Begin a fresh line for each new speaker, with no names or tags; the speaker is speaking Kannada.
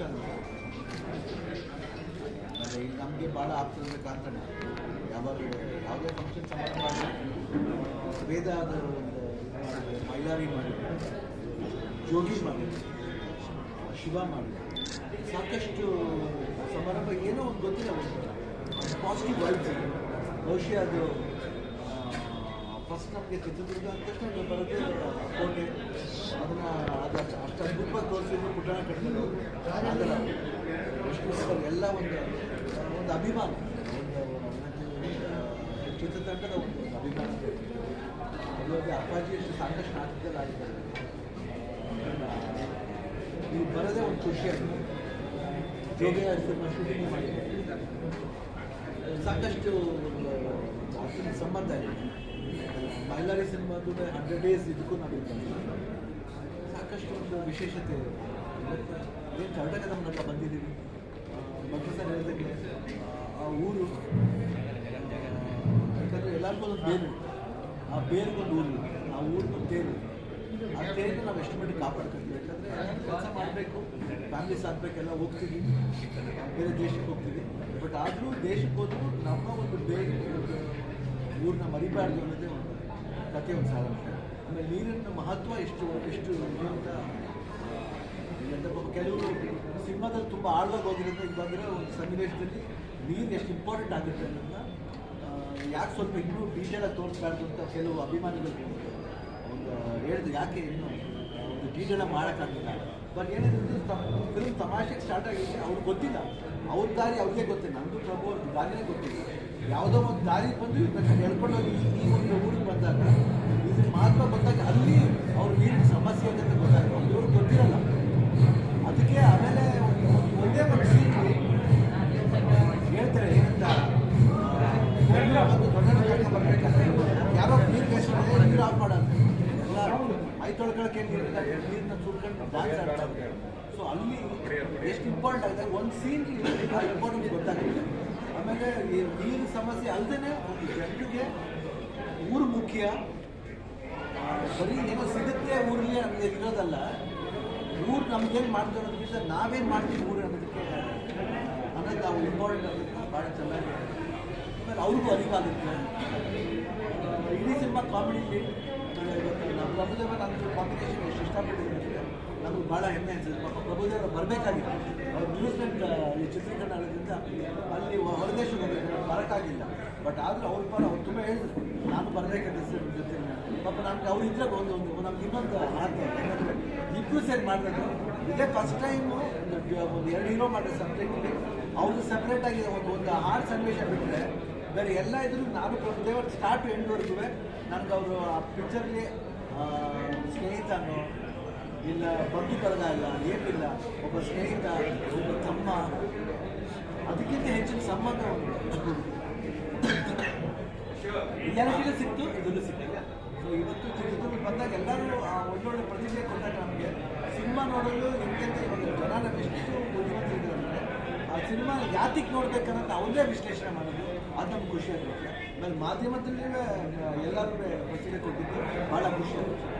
ಇಷ್ಟ ಈಗ ನಮಗೆ ಭಾಳ ಆಗ್ತದೆ ಕಾರಣ ಯಾವಾಗ ಯಾವುದೇ ಫಂಕ್ಷನ್ ಸಮಾರಂಭ ವೇದ ಅದು ಒಂದು ಮೈಲಾರಿ ಮಾಡಿದ್ರು ಜೋಗಿ ಮಾಡಿದ್ರು, ಶಿವ ಮಾಡಿದ್ರು. ಸಾಕಷ್ಟು ಸಮಾರಂಭ ಏನೋ ಒಂದು ಗೊತ್ತಿಲ್ಲ ಒಂದು ಪಾಸಿಟಿವ್ ವೈಬ್ಸ್ ಬಹುಶಃ ಅದು ಫಸ್ಟ್ ನಮಗೆ ಚಿತ್ರದುರ್ಗ ಅಂದ ತಕ್ಷಣ ಬರೋದೇ ಕೋಟೆ ಅದನ್ನು ಅದು ಅಷ್ಟು ಅದ್ಭುತವಾಗಿ ತೋರಿಸಿದ್ರು ಪುಟಾಣ ಕಟ್ಟಿದ್ರು ಅದರ ಎಲ್ಲ ಒಂದು ಒಂದು ಅಭಿಮಾನ ಒಂದು ಚಿತ್ರತಂಡದ ಒಂದು ಅಭಿಮಾನ ಅಪ್ಪಾಜಿ ಸಾಕಷ್ಟು ನಾಟಕದಲ್ಲಿ ನೀವು ಬರೋದೇ ಒಂದು ಖುಷಿಯಾಗಿದೆ ಸಿನಿಮಾ ಶೂಟಿಂಗ್ ಮಾಡಿದ್ದಾರೆ ಸಾಕಷ್ಟು ಸಂಬಂಧ ಇದೆ. ಮೈಲಾರಿ ಸಿನಿಮಾದು ಹಂಡ್ರೆಡ್ ಡೇಸ್ ಇದಕ್ಕೂ ನಾವು ಸಾಕಷ್ಟು ಒಂದು ವಿಶೇಷತೆ ಇದೆ. ಏನು ಕರ್ನಾಟಕದ ಮೂಲಕ ಬಂದಿದ್ದೀವಿ ಬಗ್ಗೆ ಸರ್ ಹೇಳಿದಂಗೆ ಆ ಊರು ಯಾಕಂದರೆ ಎಲ್ಲರಿಗೂ ಒಂದು ಬೇರು ಆ ಬೇರಿಗೊಂದು ಊರು ಆ ಊರಿಗೊಂದು ತೇರು ಆ ತೇರನ್ನು ನಾವು ಎಷ್ಟು ಮಟ್ಟಿಗೆ ಕಾಪಾಡ್ಕೊತೀವಿ? ಯಾಕಂದರೆ ಕೆಲಸ ಮಾಡಬೇಕು ಫ್ಯಾಮಿಲಿ ಸಾಕಬೇಕೆಲ್ಲ ಹೋಗ್ತೀವಿ. ಬೇರೆ ದೇಶಕ್ಕೆ ಹೋಗ್ತೀವಿ. ಬಟ್ ಆದರೂ ದೇಶಕ್ಕೆ ಹೋದರೂ ನಮ್ಮ ಒಂದು ಬೇರೆ ಊರನ್ನ ಮರಿಬಾರ್ದು ಅನ್ನೋದೇ ಒಂದು ಕಥೆ ಒಂದು ಸಾರಾಂಶ. ಆಮೇಲೆ ನೀರಿನ ಮಹತ್ವ ಎಷ್ಟು ಎಷ್ಟು ಅಂತ ಕೆಲವರು ಸಿನಿಮಾದಲ್ಲಿ ತುಂಬ ಆಳವಾಗಿ ಹೋಗಿರೋದು ಇದು ಬಂದರೆ ಒಂದು ಸನ್ನಿವೇಶದಲ್ಲಿ ನೀರು ಎಷ್ಟು ಇಂಪಾರ್ಟೆಂಟ್ ಆಗುತ್ತೆ ಅನ್ನೋದನ್ನ ಯಾಕೆ ಸ್ವಲ್ಪ ಇನ್ನೂ ಡೀಟೇಲಾಗಿ ತೋರಿಸ್ಬಾರ್ದು ಅಂತ ಕೆಲವು ಅಭಿಮಾನಿಗಳು ಒಂದು ಹೇಳಿದ್ರು ಯಾಕೆ ಇನ್ನೂ ಒಂದು ಡೀಟೇಲಾಗಿ ಮಾಡೋಕ್ಕಾಗಲಿಲ್ಲ. ಬಟ್ ಏನಿದೆ ಫಿಲ್ಮ್ ತಮಾಷೆಗೆ ಸ್ಟಾರ್ಟ್ ಆಗಿದೆ ಅವ್ರಿಗೆ ಗೊತ್ತಿಲ್ಲ. ಅವ್ರ ದಾರಿ ಅವ್ರಿಗೆ ಗೊತ್ತಿಲ್ಲ. ನಮ್ಮದು ಪ್ರಭು ಅವ್ರ ದಾರಿನೇ ಗೊತ್ತಿಲ್ಲ. ಯಾವುದೋ ಒಂದು ದಾರಿ ಬಂದು ಇವತ್ತು ಹೇಳ್ಕೊಂಡು ಹೋಗಿ ಈ- ಒಂದು ಊರಿಗೆ ಬಂದಾಗ ಇದು ಮಹತ್ವ ಬಂದಾಗ ಅಲ್ಲಿ ಅವ್ರು ನೀರಿನ ಸಮಸ್ಯೆ ಅಂತ ಗೊತ್ತಾಗ ಅವ್ರಿಗೆ ಗೊತ್ತಿರಲ್ಲ. ಅದಕ್ಕೆ ಆಮೇಲೆ ಒಂದೇ ಒಂದು ಸೀನ್ ಹೇಳ್ತಾರೆ, ಏನಂತ ಒಂದು ದೊಡ್ಡ ಕರ್ಕೊಂಡು ಬರ್ಬೇಕಾದ್ರೆ ಯಾರೋ ನೀರು ಬೇಯಿಸ್ತಾರೆ ನೀರು ಆಫ್ ಮಾಡೋದು ಎಲ್ಲ ಐ ತೊಳ್ಕೊಳಕ್ಕೆ ನೀರಿಲ್ಲ ನೀರನ್ನ ಸುರ್ಕೊಂಡು ಸೊ ಅಲ್ಲಿ ಎಷ್ಟು ಇಂಪಾರ್ಟೆಂಟ್ ಆಗಿದೆ, ಒಂದು ಸೀನ್ ಇಂಪಾರ್ಟೆಂಟ್ ಗೊತ್ತಾಗುತ್ತೆ ಈ ನೀರಿನ ಸಮಸ್ಯೆ ಅಲ್ಲದೆ ಜನರಿಗೆ ಊರು ಮುಖ್ಯ. ಬರೀ ಏನೋ ಸಿಗುತ್ತೆ ಊರಲ್ಲಿ ನಮಗೆ ಇರೋದಲ್ಲ. ಊರು ನಮ್ಗೇನು ಮಾಡ್ತಾರೆ ಅನ್ನೋದಕ್ಕಿಂತ ನಾವೇನು ಮಾಡ್ತೀವಿ ಊರು ಅನ್ನೋದಕ್ಕೆ ಅನ್ನೋದು ನಾವು ಇಂಪಾರ್ಟೆಂಟ್ ಅನ್ನೋದನ್ನ ಭಾಳ ಚೆನ್ನಾಗಿ ಆಮೇಲೆ ಅವ್ರಿಗೂ ಅರಿವಾಗುತ್ತೆ ಇಡೀ ಸಿನಿಮಾ ಕಾಮಿಡಿಲಿ ನಮ್ಮ ಪ್ರಭುದೇವ ನಮ್ಮದು ಕಾಂಬಿನೇಷನ್ ಎಷ್ಟು ಇಷ್ಟಪಟ್ಟಿದ್ದೀನಿ ಅಂದರೆ ನಮಗೆ ಭಾಳ ಹೆಮ್ಮೆ ಅನ್ಸುತ್ತೆ. ಪ್ರಭುದೇವರು ಬರಬೇಕಾಗಿತ್ತು. ಅವ್ರ ಈ ಚಿತ್ರೀಕರಣ ಅಲ್ಲಿ ಹೊರದೇಶಕ್ಕೆ ಹೋಗಬೇಕು ಬರೋಕ್ಕಾಗಿಲ್ಲ. ಬಟ್ ಆದರೂ ಅವ್ರ ಪರ ಅವ್ರು ತುಂಬ ಹೇಳಿದ್ರು. ನಾನು ಬರಬೇಕಂತ ಜೊತೆ ಪಾಪ ನಮ್ಗೆ ಅವ್ರು ಇದ್ರೆ ಒಂದು ಒಂದು ನಮ್ಗೆ ಇನ್ನೊಂದು ಆತ ಇಬ್ಬರು ಸೇರಿ ಮಾಡಬೇಕು ಇದೇ ಫಸ್ಟ್ ಟೈಮು ಒಂದು ಎರಡು ಹೀರೋ ಮಾಡಿದ್ರೆ ಅವ್ರು ಸಪ್ರೇಟ್ ಆಗಿ ಒಂದು ಒಂದು ಹಾಡು ಸನ್ನಿವೇಶ ಬಿಟ್ಟರೆ ಬೇರೆ ಎಲ್ಲ ಇದ್ರು ನಾನು ಪ್ರಭುದೇವ ಸ್ಟಾರ್ಟ್ ಎಂಡ್ವರೆಗೂ ನನಗೆ ಅವರು ಆ ಪಿಕ್ಚರ್ಗೆ ಸ್ನೇಹಿತನೋ ಇಲ್ಲ ಬಂಧು ಬಳಗ ಇಲ್ಲ, ಏನಿಲ್ಲ, ಒಬ್ಬ ಸ್ನೇಹಿತ, ಒಬ್ಬ ತಮ್ಮ. ಅದಕ್ಕಿಂತ ಹೆಚ್ಚಿನ ಸಂಬಂಧ ಒಂದು ಎಲ್ಲರಿಗೂ ಸಿಕ್ತು ಇದನ್ನು ಸಿಕ್ಕಿಲ್ಲ. ಸೊ ಇವತ್ತು ಚಿತ್ರದುರ್ಗ ಬಂದಾಗ ಎಲ್ಲರೂ ಆ ಒಳ್ಳೊಳ್ಳೆ ಪ್ರತಿಭೆ ಕೊಟ್ಟಾಗ ನಮಗೆ ಸಿನಿಮಾ ನೋಡಲು ಎಂತೆಂತ ಒಂದು ಜನ ಎಷ್ಟು ಬುದ್ಧಿವಂತರಿದ್ದಾರೆ ಆ ಸಿನಿಮಾ ಯಾತಿಗೆ ನೋಡ್ಬೇಕನ್ನೋದು ಅವರೇ ವಿಶ್ಲೇಷಣೆ ಮಾಡೋದು, ಅದು ನಮ್ಗೆ ಖುಷಿ ಆಗುತ್ತೆ ಆಮೇಲೆ ಮಾಧ್ಯಮದಲ್ಲಿ ಎಲ್ಲರೂ ಪ್ರತಿಭೆ ಕೊಟ್ಟಿದ್ದು ಭಾಳ ಖುಷಿ ಆಗುತ್ತೆ